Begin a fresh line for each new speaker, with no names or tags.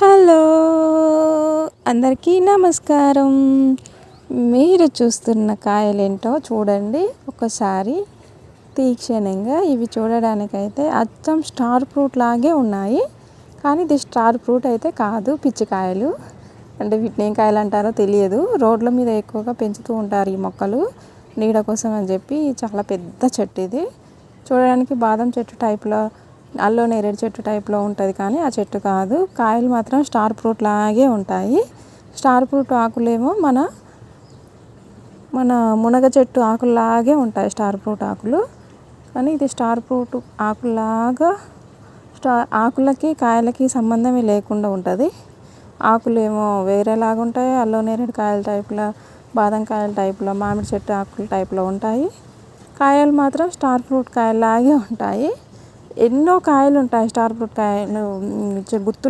Hello అందరికీ నమస్కారం. మీరు చూస్తున్న కాయలేంటో చూడండి. ఒకసారి తీక్షణంగా ఇవి చూడడానికైతే అచ్చం స్టార్ ఫ్రూట్ లాగే ఉన్నాయి. కానీ ఇది స్టార్ ఫ్రూట్ అయితే కాదు పిచ్చికాయలు. అంటే వీటిని ఏం కాయలు అంటారో తెలియదు. రోడ్ల మీద ఎక్కువగా పెంచుతూ ఉంటారు ఈ మొక్కలు. నీడ కోసం అని చెప్పి చాలా పెద్ద చెట్టు ఇది. చూడడానికి బాదం చెట్టు టైప్లో అల్లో నేరేడు చెట్టు టైప్లో ఉంటుంది కానీ ఆ చెట్టు కాదు. కాయలు మాత్రం స్టార్ ఫ్రూట్ లాగే ఉంటాయి. స్టార్ ఫ్రూట్ ఆకులేమో మన మన మునగ చెట్టు ఆకుల్లాగే ఉంటాయి స్టార్ ఫ్రూట్ ఆకులు. కానీ ఇది స్టార్ ఫ్రూట్ ఆకులాగా స్టార్ ఆకులకి కాయలకి సంబంధమే లేకుండా ఉంటుంది. ఆకులేమో వేరేలాగా ఉంటాయి. అల్లో నేరేడు కాయల టైప్లో బాదం కాయల టైప్లో మామిడి చెట్టు ఆకుల టైప్లో ఉంటాయి. కాయలు మాత్రం స్టార్ ఫ్రూట్ కాయలాగే ఉంటాయి. ఎన్నో కాయలు ఉంటాయి స్టార్ ఫ్రూట్ కాయలు గుర్తు